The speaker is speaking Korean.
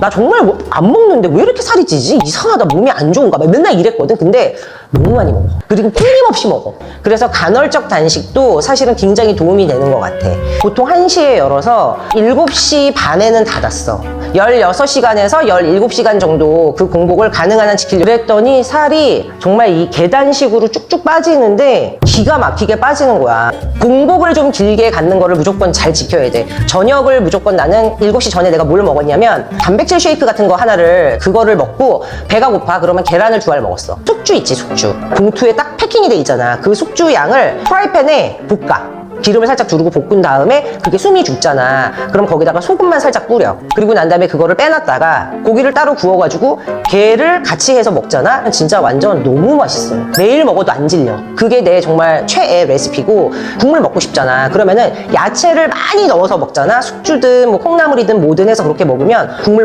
나 정말 뭐 안 먹는데 왜 이렇게 살이 찌지? 이상하다. 몸이 안 좋은가 봐. 맨날 이랬거든. 근데 너무 많이 먹어. 그리고 끊임없이 먹어. 그래서 간헐적 단식도 사실은 굉장히 도움이 되는 것 같아. 보통 1시에 열어서 7시 반에는 닫았어. 16시간에서 17시간 정도 그 공복을 가능한 한 지키려고 그랬더니 살이 정말 이 계단식으로 쭉쭉 빠지는데 기가 막히게 빠지는 거야. 공복을 좀 길게 갖는 거를 무조건 잘 지켜야 돼. 저녁을 무조건 나는 7시 전에 내가 뭘 먹었냐면 단백질 쉐이크 같은 거 하나를 그거를 먹고 배가 고파 그러면 계란을 두 알 먹었어. 숙주 있지 숙주. 봉투에 딱 패킹이 돼 있잖아. 그 숙주 양을 프라이팬에 볶아. 기름을 살짝 두르고 볶은 다음에 그게 숨이 죽잖아. 그럼 거기다가 소금만 살짝 뿌려. 그리고 난 다음에 그거를 빼놨다가 고기를 따로 구워가지고 게를 같이 해서 먹잖아. 진짜 완전 너무 맛있어요. 매일 먹어도 안 질려. 그게 내 정말 최애 레시피고 국물 먹고 싶잖아. 그러면은 야채를 많이 넣어서 먹잖아. 숙주든 뭐 콩나물이든 뭐든 해서 그렇게 먹으면 국물 먹